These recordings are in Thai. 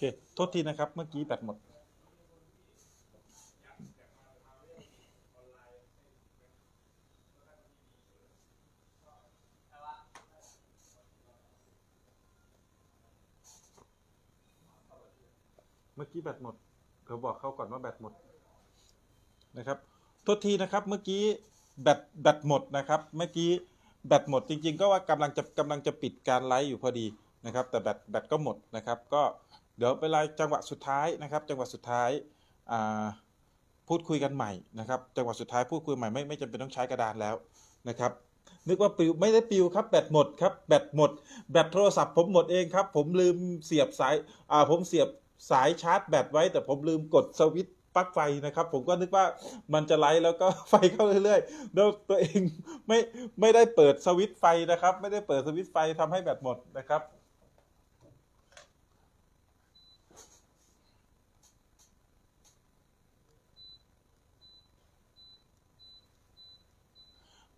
ค โทษทีนะครับ เมื่อกี้แบตหมด เมื่อกี้แบตหมดเดี๋ยวบอกเขาก่อนว่าแบตหมดนะครับ โทษทีนะครับ เมื่อกี้แบตแบตหมดนะครับ เมื่อกี้แบตหมดจริง ๆ ก็ว่ากำลังจะกำลังจะปิดการไลฟ์อยู่พอดีนะครับ แต่แบตแบตก็หมดนะครับ ก็ เดี๋ยวเวลาจังหวะสุดท้ายนะครับ จังหวะสุดท้ายพูดคุยกันใหม่นะครับ จังหวะสุดท้ายพูดคุยใหม่ไม่ไม่จำเป็นต้องใช้กระดานแล้วนะครับนึกว่าปิวไม่ได้ปิวครับแบตหมดครับแบตหมด แบตโทรศัพท์ผมหมดเองครับ ผมลืมเสียบสายอ่าผมเสียบสายชาร์จแบตไว้ แต่ผมลืมกดสวิตช์ปลั๊กไฟนะครับ ผมก็นึกว่ามันจะไลท์แล้วก็ไฟเข้าเรื่อยๆแล้วตัวเองไม่ไม่ได้เปิดสวิตช์ไฟนะครับ ไม่ได้เปิดสวิตช์ไฟทำให้แบตหมดนะครับ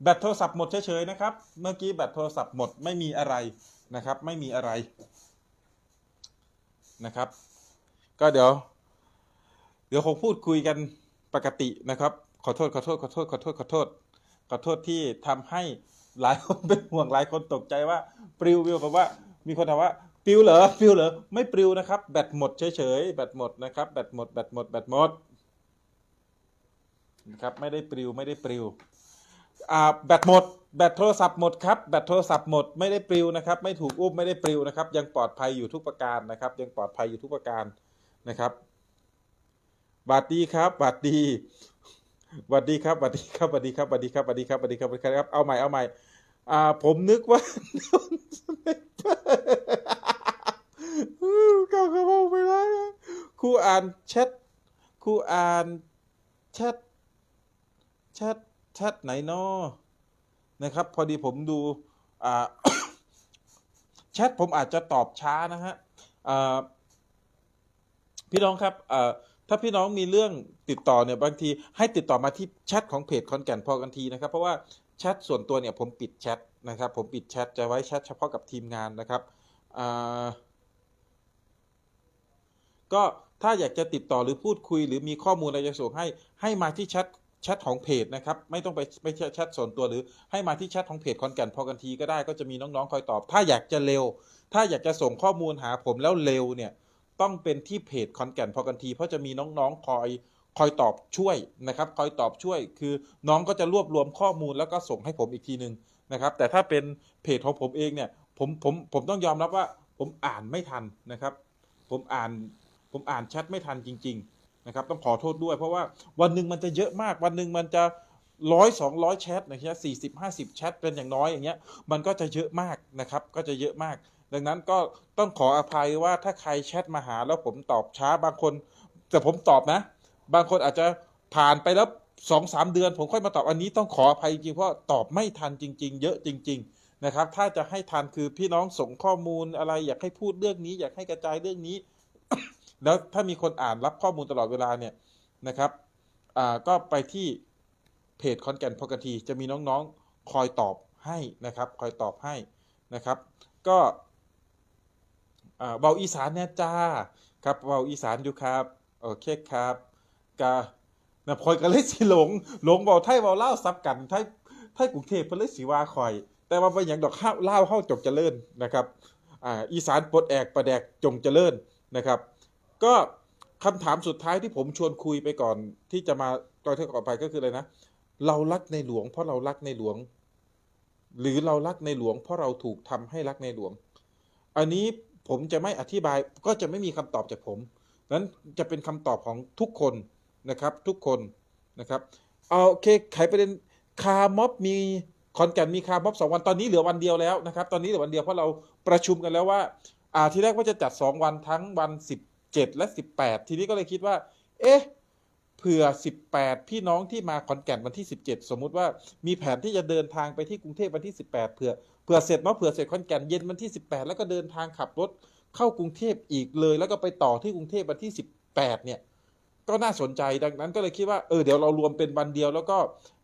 แบตโทรศัพท์หมดเฉยๆนะครับ เมื่อกี้แบตโทรศัพท์หมดไม่มีอะไรนะครับ ไม่มีอะไรนะครับ ก็เดี๋ยว เดี๋ยวคงพูดคุยกันปกตินะครับ ขอโทษขอโทษขอโทษขอโทษขอโทษขอโทษที่ทำให้หลายคนเป็นห่วงหลายคนตกใจว่าปลิวปลิวแบบว่า มีคนถามว่าปลิวเหรอปลิวเหรอไม่ปลิวนะครับ แบตหมดเฉยๆแบตหมดนะครับแบตหมดแบตหมดแบตหมดนะครับไม่ได้ปลิวไม่ได้ปลิว แบตหมด แบตโทรศัพท์หมดครับ แบตโทรศัพท์หมดไม่ได้ปลิวนะครับ ไม่ถูกอุ้มไม่ได้ปลิวนะครับ ยังปลอดภัยอยู่ทุกประการนะครับ ยังปลอดภัยอยู่ทุกประการนะครับบัดดีครับบัดดีบัดดีครับบัดดีครับบัดดีครับบัดดีครับบัดดีครับบัดดีครับบัดดีครับ เอาใหม่เอาใหม่อ่าผมนึกว่าก้าวกระโปงไปแล้วครูอ่านแชทครูอ่านแชทแชท แชทไหนนอนะครับ พอดีผมดูแชทผมอาจจะตอบช้านะฮะพี่น้องครับถ้าพี่น้องมีเรื่องติดต่อเนี่ยบางที ให้ติดต่อมาที่แชทของเพจคอนแก่นพอกันทีนะครับ เพราะว่าแชทส่วนตัวเนี่ยผมปิดแชทนะครับ ผมปิดแชทจะไว้แชทเฉพาะกับทีมงานนะครับก็ถ้าอยากจะติดต่อหรือพูดคุย หรือมีข้อมูลอะไรจะส่งให้ให้มาที่แชท แชทของเพจนะครับ ไม่ต้องไปไม่ใช่แชทส่วนตัวหรือ ให้มาที่แชทของเพจคอนแก่นพอกันทีก็ได้ก็จะมีน้องๆคอยตอบ ถ้าอยากจะเร็ว ถ้าอยากจะส่งข้อมูลหาผมแล้วเร็วเนี่ยต้องเป็นที่เพจคอนแก่นพอกันที เพราะจะมีน้องๆคอยคอยตอบช่วยนะครับ คอยตอบช่วย คือน้องก็จะรวบรวมข้อมูลแล้วก็ส่งให้ผมอีกทีหนึ่งนะครับ แต่ถ้าเป็นเพจของผมเองเนี่ยผมผมผมต้องยอมรับว่า ผมอ่านไม่ทันนะครับ ผมอ่านผมอ่านแชทไม่ทันจริง ๆ นะครับต้องขอโทษด้วย เพราะว่าวันหนึ่งมันจะเยอะมาก วันหนึ่งมันจะร้อยสองร้อยแชทนะครับสี่สิบห้าสิบแชทเป็นอย่างน้อยอย่างเงี้ยมันก็จะเยอะมากนะครับก็จะเยอะมาก ดังนั้นก็ต้องขออภัยว่าถ้าใครแชทมาหาแล้วผมตอบช้าบางคน แต่ผมตอบนะ บางคนอาจจะผ่านไปแล้วสองสามเดือน ผมค่อยมาตอบอันนี้ต้องขออภัยจริงเพราะตอบไม่ทันจริง ๆ เยอะจริง ๆนะครับ ถ้าจะให้ทันคือพี่น้องส่งข้อมูลอะไร อยากให้พูดเรื่องนี้ อยากให้กระจายเรื่องนี้ แล้วถ้ามีคนอ่านรับข้อมูลตลอดเวลาเนี่ยนะครับก็ไปที่เพจคอนแก่นพกทีจะมีน้องๆคอยตอบให้นะครับ คอยตอบให้นะครับ ก็เบาอีสานเนี่ยจ้าครับเบาอีสานอยู่ครับโอเคครับกานะพลอยก็เลยสิหลงหลงเบาไทยเบาเล่าซับกันไทยไทยกรุงเทพเพิ่นเลยสิว่าคอย แต่ว่าเป็นอย่างดอกข้าวเล่าเข้าจงเจริญนะครับอ่าอีสานปลดแอกประแดกจงเจริญนะครับ ก็คำถามสุดท้ายที่ผมชวนคุยไปก่อนที่จะมาตอนที่ก่อนไปก็คืออะไรนะ เรารักในหลวง เพราะเรารักในหลวง หรือเรารักในหลวง เพราะเราถูกทำให้รักในหลวง อันนี้ผมจะไม่อธิบายก็จะไม่มีคำตอบจากผม นั้นจะเป็นคำตอบของทุกคนนะครับทุกคนนะครับเอาโอเคไขประเด็นคาร์ม็อบมีคอนแกนมีคาร์ม็อบสองวันตอนนี้เหลือวันเดียวแล้วนะครับ ตอนนี้เหลือวันเดียวเพราะเราประชุมกันแล้วว่า อ่าที่แรกว่าจะจัด 2 วันทั้งวัน 7 และ 18 ทีนี้ก็เลยคิดว่า เอ๊ะเผื่อ 18 พี่น้องที่มาขอนแก่นวันที่ 17 สมมุติว่ามีแผนที่จะเดินทางไปที่กรุงเทพวันที่ 18เผื่อเผื่อเสร็จเนาะเผื่อเสร็จขอนแก่นเย็นวันที่ 18 แล้วก็เดินทางขับรถเข้ากรุงเทพอีกเลย แล้วก็ไปต่อที่กรุงเทพวันที่ 18 เนี่ยก็น่าสนใจดังนั้นก็เลยคิดว่าเออเดี๋ยวเรารวมเป็นวันเดียว แล้วก็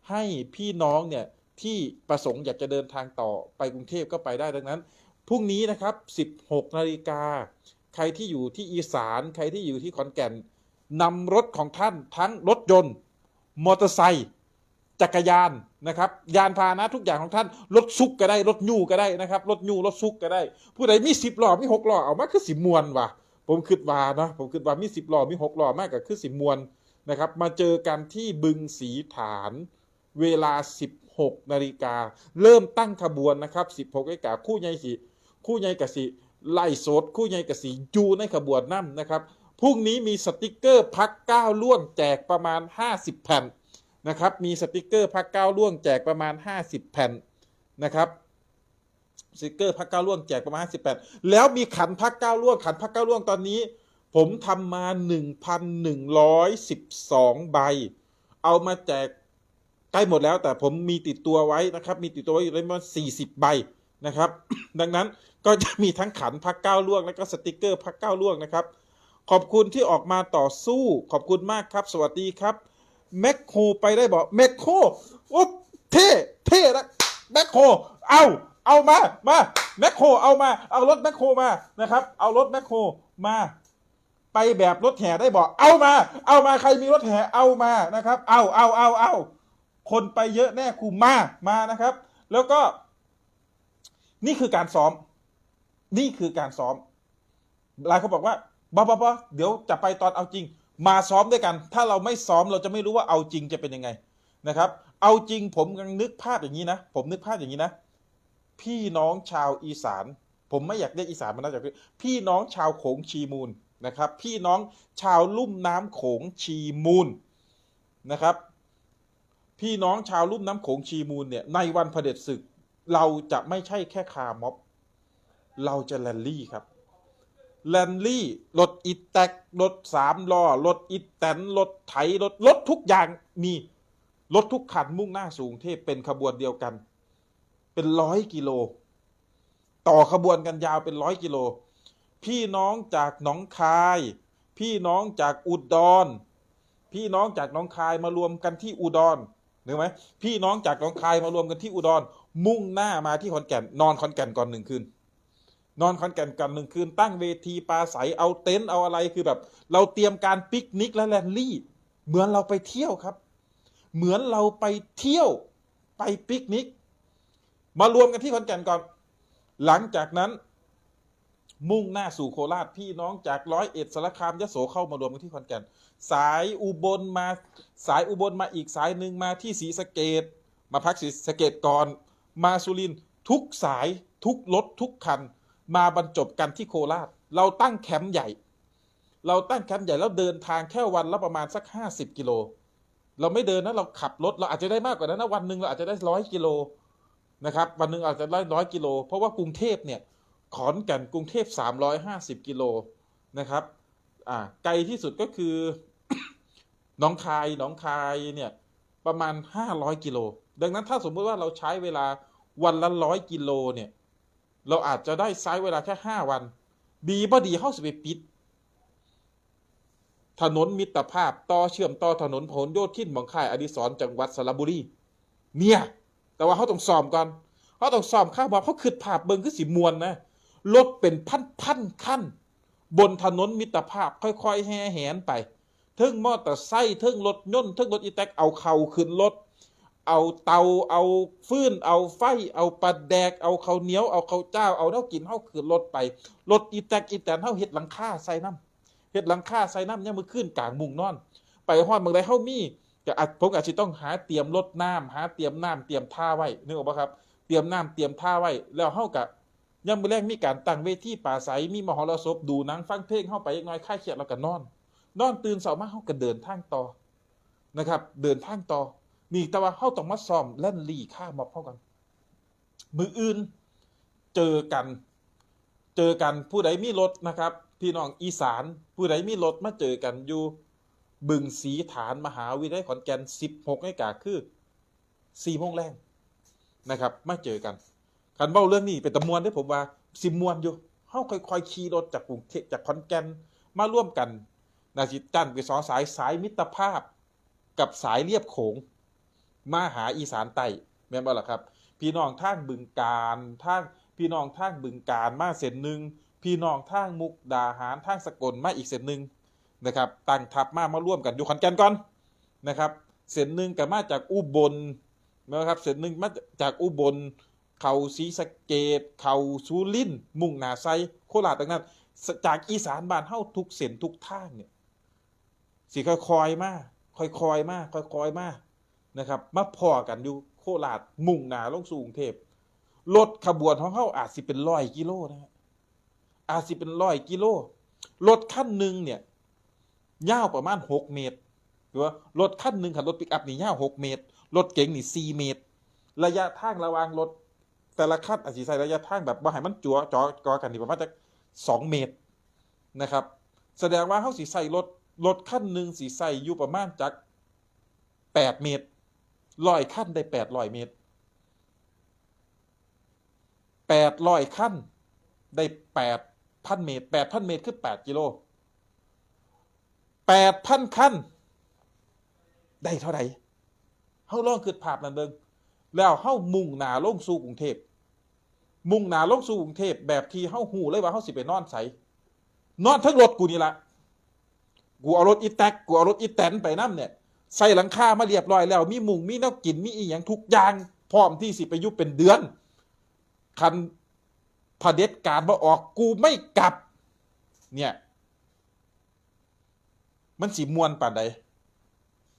ให้พี่น้องเนี่ยที่ประสงค์อยากจะเดินทางต่อไปกรุงเทพก็ไปได้ดังนั้นพรุ่งนี้นะครับ 16 นาฬิกา รที่อยู่ที่อีสาน ใครที่อยู่ที่ขอนแก่นนำรถของท่านทั้งรถยนต์ มอเตอร์ไซค์จักรยานนะครับยานพาหนะทุกอย่างของท่านรถซุกก็ได้รถยูก็ได้นะครับรถยูรถซุกก็ได้ ผู้ใดมีสิบล้อมีหกล้อเอามาคือสิมวนว่ะผมคิดว่านะผมคิดว่ามีสิบล้อมีหกล้อมากกับคือสิมวนนะครับมาเจอกันที่บึงสีฐานเวลา 16นาฬิกาเริ่มตั้งขบวนนะครับ 16นาฬิกาคู่ใหญ่สีคู่ใหญ่กับสี ไล่โสดคู่ใหญ่กสียูในขบวนนั่นะครับพรุ่งนี้มีสติกเกอร์พักก้าวล่วงแจกประมาณ 50 แผ่นนะครับ มีสติกเกอร์พักก้าวล่วงแจกประมาณ 50 แผ่นนะครับสติกเกอร์พักก้าวล่วงแจกประมาณ 50 แผ่นแล้วมีขันพักก้าวล่วงขันพักก้าวล่วงตอนนี้ ผมทำมา 1,112 ใบ เอามาแจกใกล้หมดแล้วแต่ผมมีติดตัวไว้นะครับ มีติดตัวไว้อยู่ประมาณ40 ใบนะครับ ดังนั้น ก็จะมีทั้งขันพักก้าวล่วงแล้วก็สติกเกอร์พักก้าวล่วงนะครับ ขอบคุณที่ออกมาต่อสู้ขอบคุณมากครับ สวัสดีครับแมคโคไปได้บอกแมคโคโอ้เท่เท่นะแมคโคเอาเอามามาแมคโคเอามา เอารถแมคโคมานะครับ เอารถแมคโคมา ไปแบบรถแห่ได้บอกเอามา เอามาใครมีรถแห่เอามานะครับ เอาเอาเอาเอาคนไปเยอะแน่ครูมามานะครับ แล้วก็ นี่คือการซ้อม นี่คือการซ้อมหลายคนบอกว่าบอบอบอเดี๋ยวจะไปตอนเอาจริง มาซ้อมด้วยกัน ถ้าเราไม่ซ้อมเราจะไม่รู้ว่าเอาจริงจะเป็นยังไงนะครับ เอาจริงผมกำลังนึกภาพอย่างนี้นะ ผมนึกภาพอย่างนี้นะ พี่น้องชาวอีสาน ผมไม่อยากเรียกอีสานมันน่าจะพี่น้องชาวโขงชีมูลนะครับ พี่น้องชาวลุ่มน้ำโขงชีมูลนะครับ พี่น้องชาวลุ่มน้ำโขงชีมูลเนี่ยในวันเผด็จศึก เราจะไม่ใช่แค่คาร์ม็อบ เราจะแลนลี่ครับแลนลี่รถอีแตกรถสามล้อรถอีแตนรถไถรถรถทุกอย่างมีรถทุกคันมุ่งหน้าสูงเทพเป็นขบวนเดียวกัน เป็นร้อยกิโล ต่อขบวนกันยาวเป็นร้อยกิโล พี่น้องจากหนองคาย พี่น้องจากอุดร พี่น้องจากหนองคายมารวมกันที่อุดรนึกไหมพี่น้องจากหนองคายมารวมกันที่อุดร มุ่งหน้ามาที่ขอนแก่นนอนขอนแก่นก่อนหนึ่งคืน นอนขอนแก่นกันหนึ่งคืนตั้งเวทีปลาใสเอาเต็นท์เอาอะไรคือแบบ เราเตรียมการปิกนิกและแลนลี่ เหมือนเราไปเที่ยวครับ เหมือนเราไปเที่ยวไปปิกนิก มารวมกันที่ขอนแก่นก่อน หลังจากนั้น มุ่งหน้าสู่โคราชพี่น้องจากร้อยเอ็ดสารคามยโสเข้ามารวมกันที่ขอนแก่น สายอุบลมาสายอุบลมาอีกสายหนึ่งมาที่ศรีสะเกดมาพักศรีสะเกดก่อน มาสุรินทร์ทุกสายทุกรถทุกคัน มาบรรจบกันที่โคราช เราตั้งแคมป์ใหญ่ เราตั้งแคมป์ใหญ่แล้วเดินทางแค่วันละประมาณสัก50กิโล เราไม่เดินนะเราขับรถเราอาจจะได้มากกว่านั้นนะวันหนึ่งเราอาจจะได้ร้อยกิโลนะครับวันหนึ่งอาจจะได้ร้อยกิโล เพราะว่ากรุงเทพเนี่ยขอนแก่นกรุงเทพ350กิโลนะครับอ่าไกลที่สุดก็คือหนองคายหนองคายเนี่ยประมาณ500กิโลดังนั้นถ้าสมมติว่าเราใช้เวลาวันละร้อยกิโลเนี่ย เราอาจจะได้ใช้เวลาแค่5วัน ดีบ่ดีเข้าสิไปปิด ถนนมิตรภาพต่อเชื่อมต่อถนนพหลโยธินหมองค่ายอดิศรจังหวัดสระบุรีเนี่ย แต่ว่าเขาต้องซ้อมก่อนเขาต้องซ้อมข้าวบอกเขาขึ้นภาพเบิงคือสีมวนนะรถเป็นพันพันๆขั้น บนถนนมิตรภาพค่อยๆแห่แหนไปเทิงมอเตอร์ไซค์เทิงรถยนต์เทิงรถอีแตกเอาเข่าขึ้นรถ เอาเตาเอาฟืนเอาไฟ เอาปลาแดก เอาข้าวเหนียวเอาข้าวเจ้า เอาเท่ากินเท่าขึ้นรถไปรถอีแตกอีแตนเท่าเฮ็ดหลังคาใส่น้ำเฮ็ดหลังคาใส่น้ำเนี่ยมือขึ้นกลางมุงนอน ไปฮอดเมืองใดเฮามีก็อาจผมอาจจะต้องหาเตรียมรถน้ำหาเตรียมน้ำเตรียมท่าไว้นึกออกปะครับ เตรียมน้ำเตรียมท่าไว้ แล้วเฮากับยามมื้อแรกมีการตั้งเวทีป่าใสมีมหรสพดูนังฟังเพลงเฮาไปอีกน่อยคลายเคียดแล้วก็นอน นอนตื่นเช้ามาเฮาก็เดินทางต่อนะครับ เดินทางต่อ นี่แต่ว่าเฮาต้องมาซ้อมแล่นลี่ข้ามอบเฮากัน มืออื่น เจอกัน เจอกันผู้ใดมีรถนะครับ พี่น้องอีสาน ผู้ใดมีรถมาเจอกันอยู่ บึงสีฐานมหาวิทยาลัยขอนแก่น16นาฬิกาคือ4โมงแรงนะครับ มาเจอกันคันเบ้าเรื่องนี้เป็นตะมวนได้ผมว่าสิมวนอยู่เฮาค่อยๆขี่รถจากกรุงเทพจากขอนแก่นมาร่วมกันนาจิตจันไปสองสายสายมิตรภาพ กับสายเรียบโขง มาหาอีสานใต้แม่นบ่ล่ะครับ พี่น้องทางบึงการทางพี่น้องทางบึงการมาเส้นหนึ่งพี่น้องทางมุกดาหารทางสกลมาอีกเส้นหนึ่งนะครับตั้งทัพมามาร่วมกันอยู่ขอนแก่นก่อนนะครับเส้นหนึ่งก็มาจากอุบลนะครับเส้นหนึ่งมาจากอุบลเขาศรีสะเกดเขาสุรินมุ่งหนาไซโคราชต่างนั้นจากอีสานบ้านเฮาทุกเส้นทุกทางเนี่ยสิค่อยๆมาค่อยๆมาค่อยๆมา นะครับ มาพอกันอยู่โคราชมุ่งหนาลงสู่กรุงเทพรถขบวนของเฮาอาจสิเป็นร้อยกิโลนะฮะอาจสิเป็นร้อยกิโลรถคันหนึ่งเนี่ยยาวประมาณหกเมตรหรือว่ารถคันหนึ่งคันรถปิกอัพนี่ยาวหกเมตรรถเก๋งนี่สี่เมตร ระยะทางระหว่างรถแต่ละคันอาจจะใส่ระยะทางแบบบ่ให้มันจัวจอกอกันนี่ประมาณจะสองเมตรนะครับ แสดงว่าเขาสีใส่รถรถขั้นหนึ่งสีใส่อยู่ประมาณจากแปดเมตร ร้อยขั้นได้แปดร้อยเมตรแปดร้อยขั้นได้แปดพันเมตรแปดพันเมตรคือแปดกิโลแปดพันขั้น ได้เท่าไหร่เขาลองคิดภาพนั้นเบิ่งแล้วเฮ้ามุ่งหนาลงสู่กรุงเทพมุ่งหนาลงสู่กรุงเทพแบบที่เฮ้าหูเลยว่าเฮ้าสิไปนอนใสนอนทั้งรถกูนี่ละกูเอารถอีแท็กกูเอารถอีแตนไปน้ำเนี่ย ใส่หลังคามาเรียบร้อยแล้ว มีมุงมีแนวกินมีอีหยังทุกอย่างพร้อมที่สิไปยุบเป็นเดือน คันพเด็จการมาออกกูไม่กลับ เนี่ย มันสีมวนป่านใด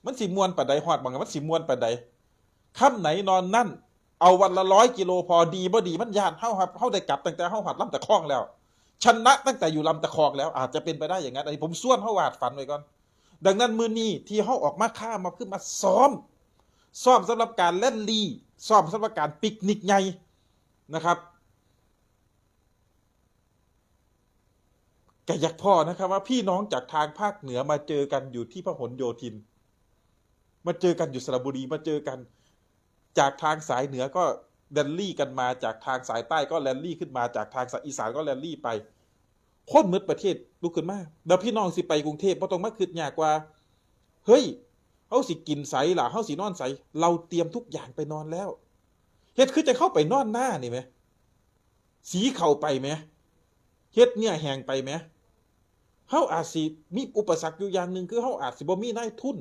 มันสีมวนป่านใดหอดบางมันสีมวนป่านใดค่ำไหนนอนนั่น เอาวันละร้อยกิโลพอดีบ่ดีมันยานเฮาครับเฮาได้กลับตั้งแต่เฮาหัดลำตะคองแล้ว ชนะตั้งแต่อยู่ลำตะคองแล้วอาจจะเป็นไปได้อย่างนั้นไอ้ผมส่วนเฮาวาดฝันไว้ก่อน ดังนั้นมือนี้ที่เฮาออกมาฆ่ามาขึ้นมาซ้อมซ้อมสำหรับการเล่นลีซ้อมสำหรับการปิกนิกใหญ่นะครับแกอยากพ่อนะครับว่าพี่น้องจากทางภาคเหนือมาเจอกันอยู่ที่พหลโยธิน มาเจอกันอยู่สระบุรีมาเจอกัน จากทางสายเหนือก็แรนลี่กันมาจากทางสายใต้ก็แรนลี่ขึ้นมาจากทางสายอีสานก็แรนลี่ไป คตรมืดประเทศลุกขึ้นมาแล้วพี่น้องสิไปกรุงเทพเพราะตรงมาคืดยากว่า เฮ้ยเฮาสิกินใสล่ะเฮาสินอนใสเราเตรียมทุกอย่างไปนอนแล้วเฮ็ดคือจะเข้าไปนอนหน้านี่ไหมสีเข่าไปไหมเฮ็ดเนี่ยแหงไปไหมเฮาอาจสิมีอุปสรรคอยู่อย่างหนึ่งคือเฮาอาจสิบ่มีนายทุน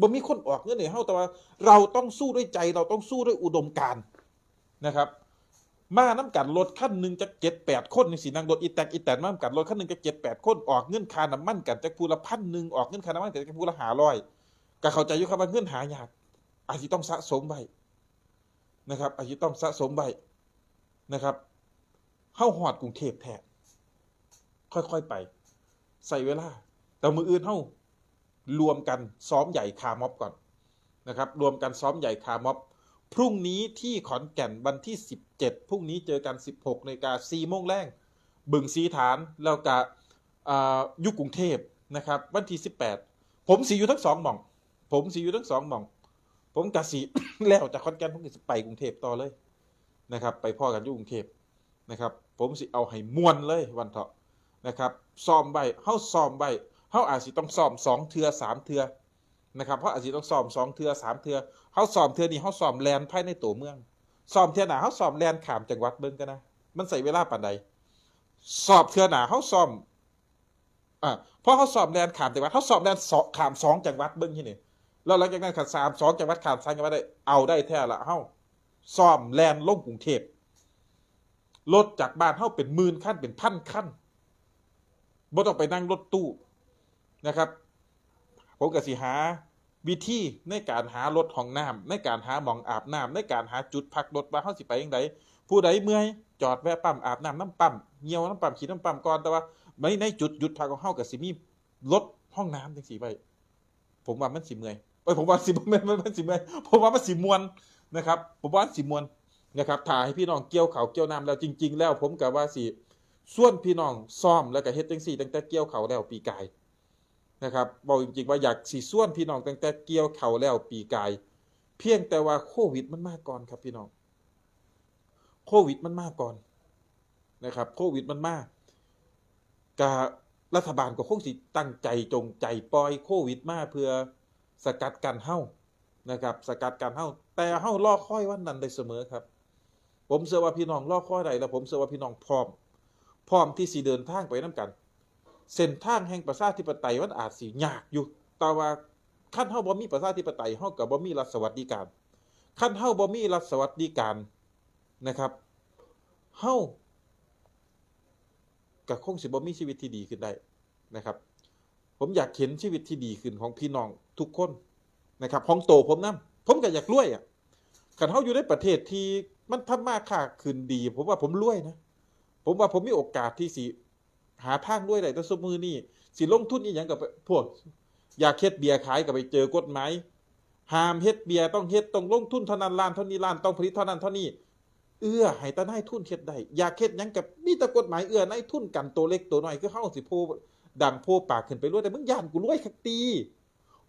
บ่มีคนออกเงินให้เฮาแต่ว่า เราต้องสู้ด้วยใจ เราต้องสู้ด้วยอุดมการนะครับ มาน้ำกันรถขั้นหนึ่งจะเจ็ดแปดคนนี่สินั่งรถอีแตกอีแตนมาน้ำกันรถขั้นหนึ่งจะเจ็ดแปดคนออกเงินคาน้ำมันกันจากผู้ละพันหนึ่งออกเงินคาน้ำมันกันจากผู้ละหาร้อยก็เข้าใจอยู่ครับว่าเงินหายากอาจจะต้องสะสมไว้นะครับอาจจะต้องสะสมไว้นะครับเฮาหอดกรุงเทพแท้ค่อยๆไป ใส่เวลา แต่มืออื่นเฮารวมกันซ้อมใหญ่คาม็อบก่อนนะครับ รวมกันซ้อมใหญ่คาม็อบ พรุ่งนี้ที่ขอนแก่นวันที่ 17 พรุ่งนี้เจอกัน 16นาฬิกา4โมงแรงบึงสีฐานแล้วก็อ่าอยุคกรุงเทพนะครับ วันที่ 18 ผมสีอยู่ทั้งสองหม่อง ผมสีอยู่ทั้งสองหม่อง ผมกะสีแล้วจากขอนแก่นผมก็สิไปกรุงเทพต่อเลยนะครับ ไปพ่อกันยู่กรุงเทพนะครับ ผมสิเอาให้มวนเลยวันเถาะนะครับซ้อมใบเฮาซ้อมใบเฮาอาจสิต้องซ้อมสองเทือสามเทือ นะครับเพราะอาจสิต้องซ้อมสองเทือสามเทือเฮาซ้อมเทือนี้เฮาซ้อมแลนภายในตัวเมืองซ้อมเทือหนาเฮาซ้อมแลนขามจังหวัดเบิ่งกันนะมันใส่เวลาปานใดสอบเทือหนาเฮาซ้อมอ่าเพราะเฮาซ้อมแลนขามจังหวัดเฮาซ้อมแลนสอขามสองจังหวัดเบิ่งที่นี่แล้วหลังจากนั้นขันสามสองจังหวัดขามสามจังหวัดได้เอาได้แท้ละเฮาซ้อมแลนลงกรุงเทพรถจากบ้านเฮาเป็นหมื่นขั้นเป็นพันขั้นบ่ต้องไปนั่งรถตู้นะครับ ผมก็สิหาวิธีในการหารถห้องน้ำในการหาหมองอาบน้ำในการหาจุดพักรถว่าเฮาสิไปยังไงผู้ใดเมื่อยจอดแวะปั๊มอาบน้ำน้ำปั๊มเหี่ยวน้ำปั๊มขีดน้ำปั๊มก่อนแต่ว่าในในจุดหยุดพักของเฮาก็สิมีรถห้องน้ำจังซี่ไปผมว่ามันสิเมื่อยเอ้ยผมว่าสิบ่แม่นมันมันสิเมื่อยผมว่ามันสิมวนนะครับ ผมว่ามันสิมวนนะครับถ่ายให้พี่น้องเกี่ยวเขาเกี่ยวน้ำแล้วจริง ๆ แล้วผมก็ว่าสิส่วนพี่น้องซ่อมแล้วก็เฮ็ดจังซี่ตั้งแต่เกี่ยวเขาแล้วปีกาย นะครับบอกจริงๆว่าอยากสิส่วนพี่น้องตั้งแต่เกี่ยวเข่าแล้วปีกาย เพียงแต่ว่าโควิดมันมาก่อนครับพี่น้องโควิดมันมาก่อนนะครับโควิดมันมากะรัฐบาลก็คงสิตั้งใจจงใจปล่อยโควิดมาเพื่อสกัดกันเฮ้านะครับ สกัดกันเฮ้าแต่เฮ้ารอค่อยวันนั้นได้เสมอครับ ผมเชื่อว่าพี่น้องรอค่อยได้แล้วผมเชื่อว่าพี่น้องพร้อม พร้อมที่สิเดินทางไปน้กัน เส้นทางแห่งประชาธิปไตยมันอาจสิยากอยู่ แต่ว่าขั้นเฮาบ่มีประชาธิปไตยเฮาก็บ่มีรัฐสวัสดิการขั้นเฮาบ่มีรัฐสวัสดิการนะครับเฮาก็คงสิบ่มีชีวิตที่ดีขึ้นได้นะครับ ผมอยากเห็นชีวิตที่ดีขึ้นของพี่น้องทุกคนนะครับของโตผมนํผมก็อยากรวยอะคันเฮาอยู่ในประเทศที่มันทำมาค้าขึ้นดี ผมว่าผมรวยนะ ผมว่าผมมีโอกาสที่สิ หาทางรวยได้แต่สมือนี่สิลงทุนอีหยังกับพวก อยากเฮ็ดเบียร์ขายก็ไปเจอกฎหมายห้ามเฮ็ดเบียร์ต้องเฮ็ดต้องลงทุนเท่านั้นล้านเท่านี้ล้านต้องผลิตเท่านั้นเท่านี้เอื้อให้แตานายทุนเฮ็ดได้อยากเฮ็ดหยังกับมีแต่กฎหมายเอื้อนายทุนกันตัวเล็กตัวน้อยคือเฮาสิโพดังโพปากขึ้นไปรวยแต่มึงย่านกูรวยคักตี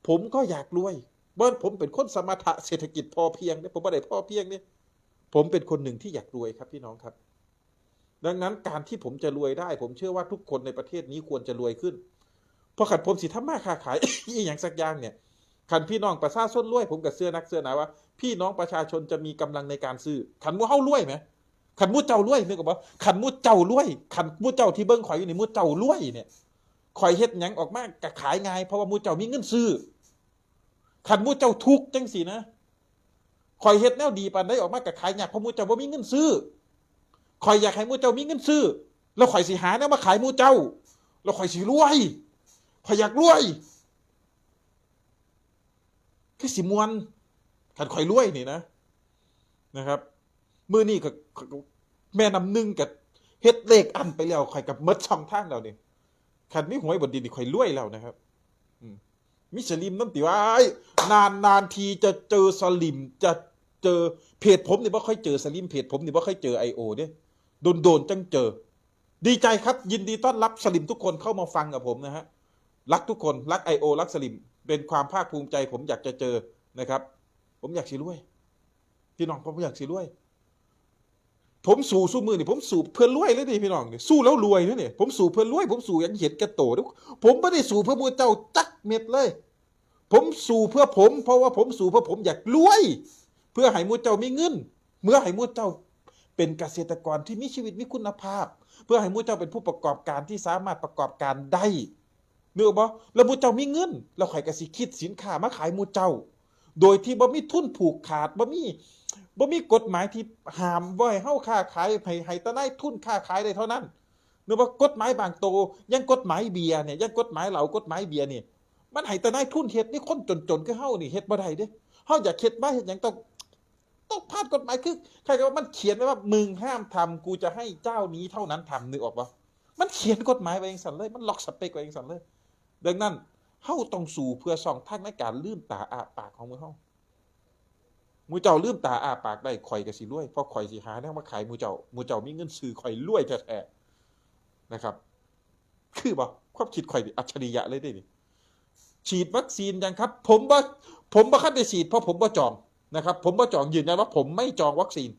ผมก็อยากรวยเบิ่นผมเป็นคนสมถะเศรษฐกิจพอเพียงเนี่ยผมบ่ได้พอเพียงเนี่ยผมเป็นคนหนึ่งที่อยากรวยครับพี่น้องครับ ดังนั้นการที่ผมจะรวยได้ ผมเชื่อว่าทุกคนในประเทศนี้ควรจะรวยขึ้นเพราะขันผมสิทำมาค้าขายอีอย่างสักอย่างเนี่ยขันพี่น้องประชาชนรวย ผมกับเสื้อนักเสื้อหนาว่า พี่น้องประชาชนจะมีกำลังในการซื้อขันมูเฮารวยไหมขันมูเจ้ารวยนึกออกปะขันมูเจ้ารวยขันมูเจ้าที่เบิ้งข่อยอยู่ในมูเจ้ารวยเนี่ยข่อยเฮ็ดหยังออกมากกะขายง่ายเพราะว่ามูเจ้ามีเงินซื้อขันมูเจ้าทุกจังสินะข่อยเฮ็ดแนวดีปานได้ออกมากะขายยากเพราะมูเจ้าบ่ามีเงินซื้อ ข่อยอยากให้มูเจ้ามีเงินซื้อ แล้วข่อยสิหาแนวมาขายมูเจ้า แล้วข่อยสิรวยข่อยอยากรวยคือสิมวนขันข่อยรวยนี่นะนะครับมือนี่ก็ก็แม่นำหนึ่งกับเฮ็ดเลขอันไปแล้วข่อยกับมดช่องทางแล้วนี่ยขันมีหวยบนดินนี่ข่อยรวยแล้วนะครับมิสลิมน้ำติว่า นานนานทีจะเจอสลิมจะเจอเพจผมนี่บ่ค่อยเจอสลิมเพจผมนี่บ่ค่อยเจอไอโอเด้ โดนโดนๆจังเจอ ดีใจครับ ยินดีต้อนรับสลิมทุกคนเข้ามาฟังกับผมนะฮะรักทุกคนรักไอโอรักสลิม เป็นความภาคภูมิใจ ผมอยากจะเจอนะครับ ผมอยากสิรวยพี่น้องผมอยากสิรวย ผมสู้สู้มือนี่ผมสู้เพื่อรวยเลยดิพี่น้องนี่สู้แล้วรวยนะเนี่ยผมสู้เพื่อรวย ผมสู้อยังเห็นแกโตดผมไม่ได้สู้เพื่อมือเจ้าจักเม็ดเลย ผมสู้เพื่อผม เพราะว่าผมสู้เพื่อผมอยากรวย เพื่อให้มูเจ้ามีเงินเมื่อให้มูเจ้า เป็นเกษตรกรที่มีชีวิตมีคุณภาพ เพื่อให้มูเจ้าเป็นผู้ประกอบการที่สามารถประกอบการได้เนื้อบ่แล้วมูเจ้ามีเงินแล้วข่อยกสิคิดสินค้ามาขายมูเจ้า โดยที่บ่มีทุนผูกขาดบ่มีบ่มีกฎหมายที่ห้ามบ่ให้เฮาค้าขายให้ให้ตะได้ทุนค้าขายได้เท่านั้นเนื้อบ่กฎหมายบางโตวยังกฎหมายเบียร์เนี่ยยังกฎหมายเหล้ากฎหมายเบียร์นี่มันให้ตะได้ทุนเฮ็ดนี่คนจนๆคือเฮานี่เฮ็ดบ่ได้เด้เฮาอยากเฮ็ดมาเฮ็ดหยังต้อง ต้องผ่านกฎหมายคือใครก็ว่ามันเขียนไว้ว่ามึงห้ามทำกูจะให้เจ้านี้เท่านั้นทำนึกออกปะมันเขียนกฎหมายไว้เองสันเลย มันล็อกสเปกไว้เองสันเลย ดังนั้นเฮาต้องสู่เพื่อส่องทางในการลืมตาอาปากของมือเฮามือเจ้าลืมตาอาปากได้ข่อยก็สิรวยเพราะข่อยสิหาแนวมาขายมือเจ้ามือเจ้ามีเงินซื้อข่อยรวยแท้ๆนะครับ คือบ่ความคิดข่อยอัจฉริยะเลยเด้นี่ฉีดวัคซีนยังครับ ผมบ่ผมบ่คันได้ฉีดเพราะผมบ่จอง นะครับ ผมก็จองยืนยันว่าผมไม่จองวัคซีน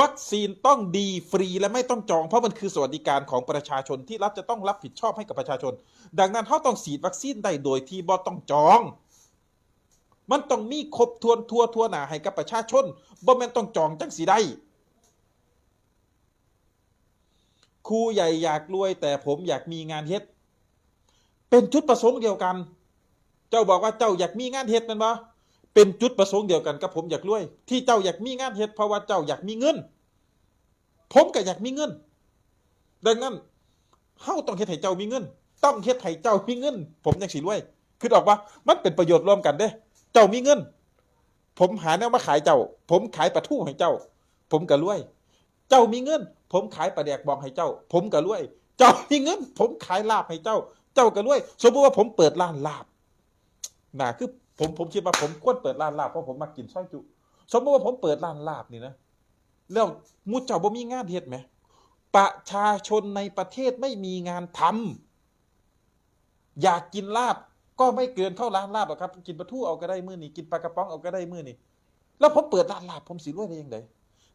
วัคซีนต้องดีฟรีและไม่ต้องจองเพราะมันคือสวัสดิการของประชาชนที่รัฐจะต้องรับผิดชอบให้กับประชาชน ดังนั้นเขาต้องฉีดวัคซีนได้โดยที่บ่ต้องจองมันต้องมีครบทวนทัวทัวหนาให้กับประชาชนบ่แม่นต้องจองจังสีได้ครูใหญ่อยากรวย แต่ผมอยากมีงานเฮ็ด เป็นจุดประสงค์เดียวกัน เจ้าบอกว่าเจ้าอยากมีงานเฮ็ดมันบ่ เป็นจุดประสงค์เดียวกันกับผมอยากรวย ที่เจ้าอยากมีงานเฮ็ดเพราะว่าเจ้าอยากมีเงิน ผมก็อยากมีเงิน ดังนั้นเฮาต้องเฮ็ดให้เจ้ามีเงิน ต้องเฮ็ดให้เจ้ามีเงิน ผมยังสิรวยคือออกว่ามันเป็นประโยชน์ร่วมกันเด้ เจ้ามีเงิน ผมหาแนวมาขายเจ้า ผมขายปลาทูให้เจ้า ผมก็รวย เจ้ามีเงิน ผมขายปลาแดกบองให้เจ้า ผมก็รวย เจ้ามีเงิน ผมขายลาบให้เจ้า เจ้าก็รวย สมมติว่าผมเปิดร้านลาบน่ะคือ ผมผมคิดว่าผมควรเปิดร้านลาบเพราะผมมากินซอยจุ สมมติว่าผมเปิดร้านลาบนี่นะแล้วมุดเจ้าบ่มีงานเฮ็ดไหมประชาชนในประเทศไม่มีงานทำอยากกินลาบก็ไม่เกินเข้าร้านลาบหรอกครับ กินปลาทูเอาก็ได้มื้อนี้กินปลากระป๋องเอาก็ได้มื้อนี้แล้วผมเปิดร้านลาบผมสิรวยได้ยังไง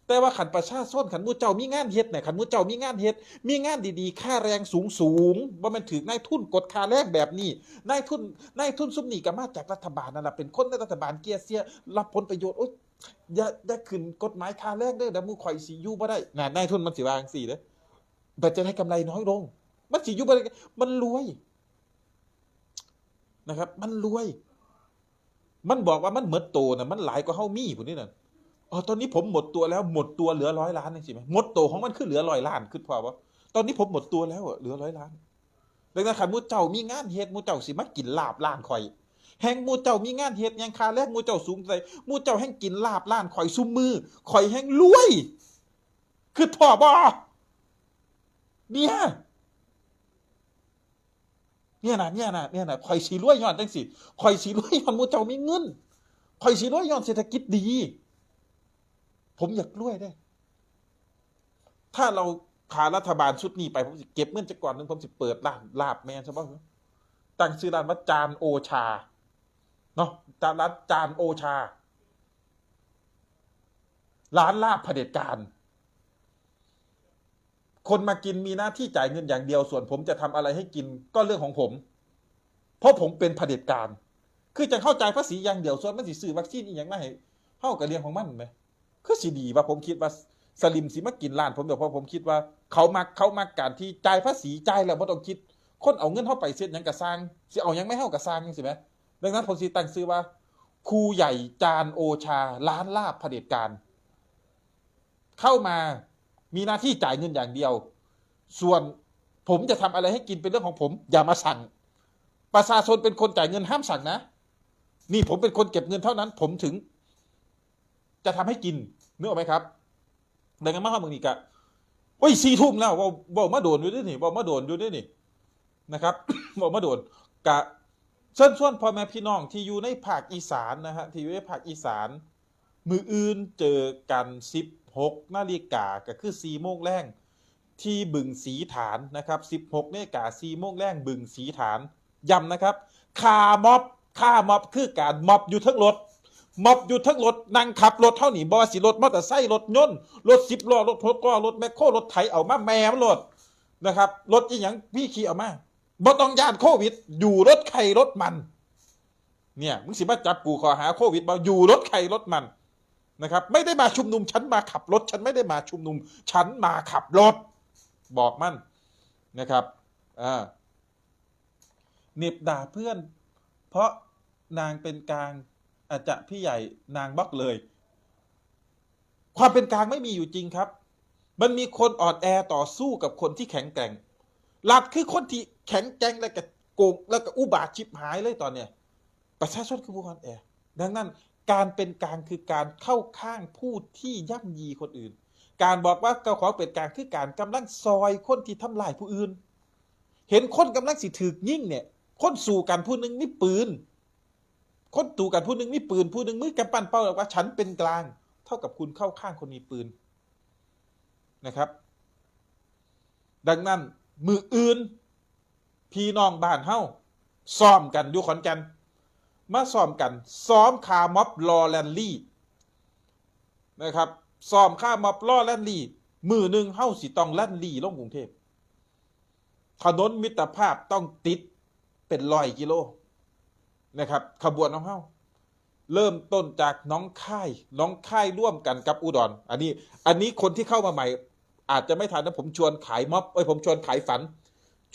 แต่ว่าขันประชาชนขันมูเจ้ามีงานเฮ็ดเนี่ยขันมูเจ้ามีงานเฮ็ด มีงานดีๆ ค่าแรงสูงสูงๆว่ามันถือนายทุนกดค่าแรงแบบนี้นายทุนนายทุนซุมนี่ก็มาจากรัฐบาลนั่นแหละเป็นคนในรัฐบาลเกียร์เสียรับผลประโยชน์โอ๊ยอย่าอย่าขึ้นกฎหมายค่าแรงเด้อเดี๋ยวมูข่อยสิอยู่บ่ได้น่ะนายทุนมันสิวางซี่เด้อแต่จะได้กำไรน้อยลง มันสิอยู่บริมันรวยนะครับ มันรวย มันบอกว่ามันเหมดตัวนะมันหลายกว่าเฮามีผู้นี้น่ะ อ๋อตอนนี้ผมหมดตัวแล้วหมดตัวเหลือร้อยล้านจริงไหมหมดตัวของมันคือเหลือร้อยล้านขึ้นพอวะตอนนี้ผมหมดตัวแล้วเหลือร้อยล้านดังนั้นคันมูเจ้ามีงานเฮ็ดมูเจ้าสิมากินลาบล้านข่อย แห่งมูเจ้ามีงานเฮ็ดยังคาแรกมูเจ้าสูงใจมูเจ้าแห่งกินลาบล้านข่อยซุมมือข่อยแห่งรวย คือพ่อบ่เนี่ยเนี่ยนะเนี่ยนะเนี่ยนะข่อยสีรวยย้อนจังสิข่อยสีรวยย้อนมูเจ้ามีเงินข่อยสีรวยย้อนเศรษฐกิจดี ผมอยากรวยได้ ถ้าเราขารัฐบาลชุดนี้ไป ผมจะเก็บเงินจากก่อนหนึ่งผมจะเปิดร้านลาบแมนใช่ปะตั้งชื่อร้านว่าจานโอชา เนาะจานร้านจานโอชา ร้านลาบเผด็จการ คนมากินมีหน้าที่จ่ายเงินอย่างเดียว ส่วนผมจะทำอะไรให้กินก็เรื่องของผม เพราะผมเป็นเผด็จการ คือจะเข้าใจภาษีอย่างเดียว ส่วนมันสิซื้อวัคซีนอีกอย่างไม่ให้เข้ากับเรียงของมันไหม คือสิดีว่าผมคิดว่าสลิมสิมากินร้านผมเดี๋ยวเพราะผมคิดว่า เขามาเขามาการที่จ่ายภาษีจ่ายแล้วไม่ต้องคิด คนเอาเงินเข้าไปเสียยังกระสร้างสิเอายังไม่เข้ากระสร้างใช่ไหมดังนั้นผมสิตั้งซื้อว่าครูใหญ่จานโอชาร้านลาบเผด็จการเข้ามามีหน้าที่จ่ายเงินอย่างเดียว ส่วนผมจะทำอะไรให้กินเป็นเรื่องของผม อย่ามาสั่ง ประชาชนเป็นคนจ่ายเงินห้ามสั่งนะ นี่ผมเป็นคนเก็บเงินเท่านั้น ผมถึง จะทำให้กิน นึกออกไหมครับดังนั้นมาข้ามึงนี่กะโอ้ยสี่ทุ่มแล้วว่าว่ามาโดนอยู่ด้วยนี่ว่ามาโดนอยู่ด้วยนี่นะครับว่ามาโดนกะเชิญชวนพ่อแม่พี่น้องที่อยู่ในภาคอีสานนะฮะที่อยู่ในภาคอีสาน มืออื่นเจอกัน16นาฬิกาก็คือ4โมงแรงที่บึงสีฐานนะครับ16นาฬิกา4โมงแรงบึงสีฐานย้ำนะครับคาม็อบคาม็อบคือการม็อบอยู่ทั้งรถ มอบอยู่ทั้งรถนั่งขับรถเท่านี้บอสิรถมอเตอร์ไซค์รถยนต์รถสิบล้อรถหกล้อรถแมคโครรถไถเอามาแมมรถนะครับรถอีหยังพี่ขี่เอามาบ่ต้องยานโควิด อยู่รถใครรถมัน เนี่ยมึงสิมาจับกูขอหาโควิดบ่อยู่รถใครรถมันนะครับ ไม่ได้มาชุมนุมฉันมาขับรถ ฉันไม่ได้มาชุมนุม ฉันมาขับรถ บอกมันนะครับอ่าเหน็บด่าเพื่อน เพราะนางเป็นกลาง อาจจะพี่ใหญ่นางบล็อกเลย ความเป็นกลางไม่มีอยู่จริงครับ มันมีคนอ่อนแอต่อสู้กับคนที่แข็งแกร่งรัฐคือคนที่แข็งแกร่งแล้วก็โกงแล้วก็อุบาทชิบหายเลยตอนเนี้ยประชาชนคือผู้อ่อนแอ ดังนั้นการเป็นกลางคือการเข้าข้างผู้ที่ย่ำยีคนอื่น การบอกว่าเจ้าของเป็นกลางคือการกำลังซอยคนที่ทำลายผู้อื่น เห็นคนกำลังสิถือยิ่งเนี่ย คนสู่กันผู้นึงมีปืน คนตู่กันผู้หนึ่งมีปืนผู้หนึ่งมือกำปั้นเป้าว่า ฉันเป็นกลาง เท่ากับคุณเข้าข้างคนมีปืนนะครับ ดังนั้น มืออื่น พี่น้องบ้านเฮาซ้อมกันอยู่ขอนแก่นมาซ้อมกัน ซ้อมคาร์ม็อบรอแลนลี่นะครับซ้อมคาร์ม็อบรอแลนลี่ มือหนึ่งเฮาสิต้องแลนลี่ลงกรุงเทพถนนมิตรภาพต้องติดเป็นร้อยกิโล นะครับ ขบวนของเฮาเริ่มต้นจากน้องค่ายน้องค่ายร่วมกันกับอุดรอันนี้ อันนี้คนที่เข้ามาใหม่ อาจจะไม่ทันนะผมชวนขายม็อบเอ้ยผมชวนขายฝัน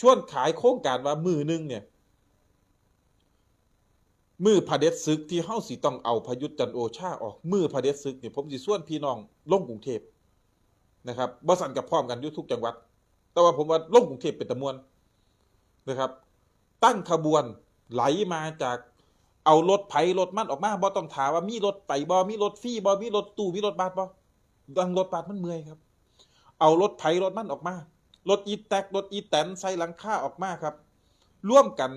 ชวนขายโครงการว่ามือหนึงเนี่ย มือพเด็จศึกที่เฮาสิต้องเอาพยุทธ์จันทร์โอชาออกมือพเด็จศึกเนี่ยผมสิส่วนพี่น้องลงกรุงเทพนะครับบ่สั่นกับพร้อมกันยู่ทุกจังหวัด แต่ว่าผมว่าลงกรุงเทพเป็นตะมวนนะครับ ตั้งขบวนไหลมาจาก เอารถไผรถมันออกมาบ่ต้องถามว่ามีรถไปบ่มีรถฟรีบ่มีรถตู้มีรถบัสบ่ดังรถบัสมันเมื่อยครับ เอารถไผรถมันออกมารถอีแตกรถอีแตนใส่หลังคาออกมาครับ ร่วมกัน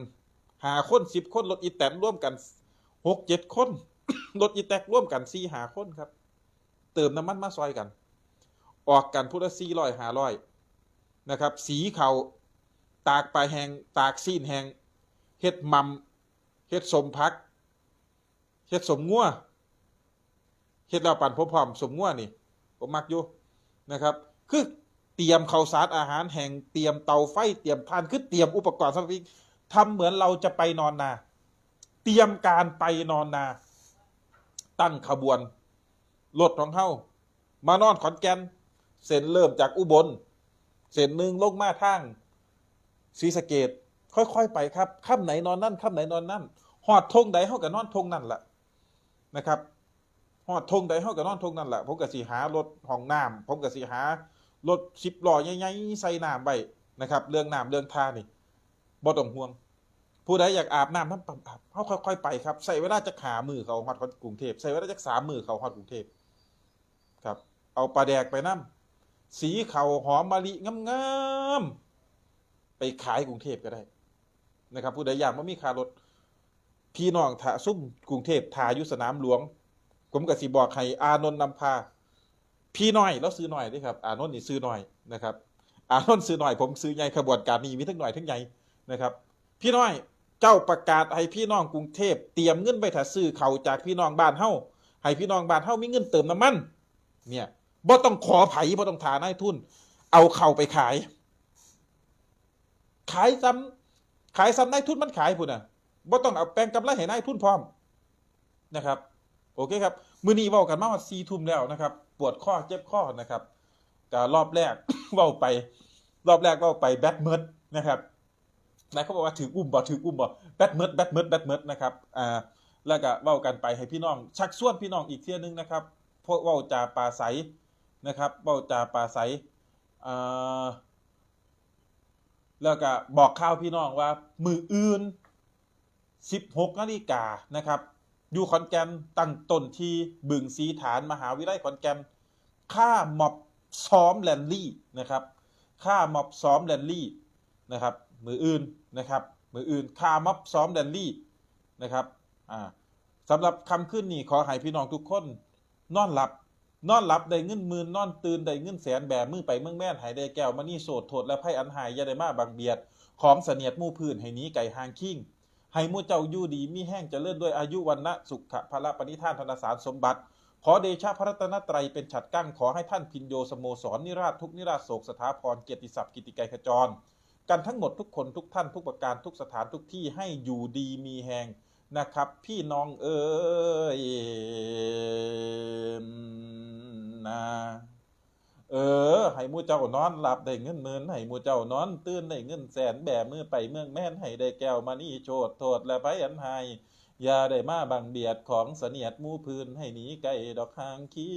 หาคนสิบคนรถอีแตนร่วมกันหกเจ็ดคนรถอีแตกร่วมกันสี่หาคนครับ เติมน้ำมันมาซอยกัน ออกกันพุทธสี่ร้อยหาร้อยนะครับ สีเขาตากปลายแหงตากซีนแหงเฮ็ดมัม เฮ็ดสมพักเฮ็ดสมงัวเฮ็ดเราปั่นพร้อมสมงัวนี่ผมมักอยู่นะครับ คือเตรียมข้าวสารอาหารแห่งเตรียมเตาไฟเตรียมทานคือเตรียมอุปกรณ์สำหรับทำเหมือนเราจะไปนอนนา เตรียมการไปนอนนา ตั้งขบวนรถของเฮามานอนขอนแก่นเส้นเริ่มจากอุบลเส้นหนึ่งลงมาทางศรีสะเกด ค่อยๆไปครับค่ำไหนนอนนั่นค่ำไหนนอนนั่นหอดทงใดเฮากับนอนทงนั่นแหละนะครับหอดทงใดเฮากับนอนทงนั่นแหละผมก็สิหารถห้องน้ำผมก็สิหารถสิบล้อใหญ่ๆใส่น้ำไว้นะครับ เรื่องน้ำเรื่องท่านี่บ่ต้องห่วง ผู้ใดอยากอาบน้ำน้ำปั๊มอาบเขาค่อยๆไปครับใส่เวลาจะขามือเขาฮอดกรุงเทพใส่เวลาจะสามมือเขาฮอดกรุงเทพครับ เอาปลาแดกไปน้ำสีเขาหอมมะลิงามๆไปขายกรุงเทพก็ได้ นะครับผู้ใดอยากว่ามีคารถพี่น้องถาซุ่มกรุงเทพทายุสนามหลวง ผมกับสีบอกให้อานนท์นำพา พี่น้อยแล้วซื้อหน่อยด้วยครับ อานนท์นี่ซื้อหน่อยนะครับ อานนท์ซื้อหน่อยผมซื้อใหญ่ขบวนการนี้มีทั้งหน่อยทั้งใหญ่นะครับ พี่น้อยเจ้าประกาศให้พี่น้องกรุงเทพเตรียมเงินไปถ้าซื้อเขาจากพี่น้องบ้านเฮาให้พี่น้องบ้านเฮามีเงินเติมน้ำมันเนี่ยบ่ต้องขอไผบ่ต้องทานายทุน เอาเข้าไปขาย ขายซ้ำ ขายซ้ำนายทุนมันขายพุ่นน่ะบ่ต้องเอาแปลงกำไรให้นายทุนพร้อมนะครับ โอเคครับมื้อนี้เว้ากันมาว่า4ทุ่มแล้วนะครับ ปวดข้อเจ็บข้อนะครับก็รอบแรกเว้าไป รอบแรกเว้าไปแบตเมิดนะครับนายเขาบอกว่าถืออุ้มบ่ถืออุ้มบ่แบตเมิดแบตเมิดแบตเมิดนะครับอ่าแล้วก็เว้ากันไปให้พี่น้อง ชักชวนพี่น้องอีกเที่ยนึงนะครับพวกเว้าจาปลาใสนะครับเว้าจาปลาใสอ่า แล้วก็บอกข่าวพี่น้องว่า มืออื่น 16นาฬิกานะครับ อยู่ขอนแก่นตั้งต้นที่บึงสีฐานมหาวิทยาลัยขอนแก่นค่าม็อบซ้อมแลนลี่นะครับค่าม็อบซ้อมแลนลี่นะครับ มืออื่นนะครับ มืออื่นค่าม็อบซ้อมแลนลี่นะครับ อ่าสำหรับคำขึ้นนี่ขอให้พี่น้องทุกคนนอนหลับ นอนหลับได้เงินหมื่นนอนตื่นได้เงินแสนแบมือไปเมืองแม่นหายได้แก้วมานี่โสดโทษและไพ่อันหายยาได้มาบังเบียด ของเสนียดมู่พื้นให้นี้ไก่หางคิงให้มู่เจ้าอยู่ดีมีแห้งจะเลื่อนด้วยอายุวันนะสุขะพละปณิธานธนสารสมบัติ ขอเดชะพระรัตนตรัยเป็นฉัดกั้งขอให้ท่านพินโยสโมสรนิราชทุกนิราชโศกสถาพรเกียรติศัพท์กิติไกรขจร กันทั้งหมดทุกคนทุกท่านทุกประการทุกสถานทุกที่ให้อยู่ดีมีแหง นะครับ พี่น้องเอ๋ยนะเออ ให้มูเจ้านอนหลับได้เงินหมื่นให้มูเจ้านอนตื่นได้เงินแสนแบมือไปเมืองแม่นให้ได้แก้วมานี่โชดโทษและไปอันหายอย่าได้มาบังเบียดของเสนียดมู่พื้นให้หนีไกลดอกหางคิ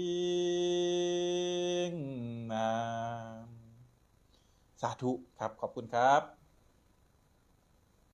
งนะสาธุครับขอบคุณครับ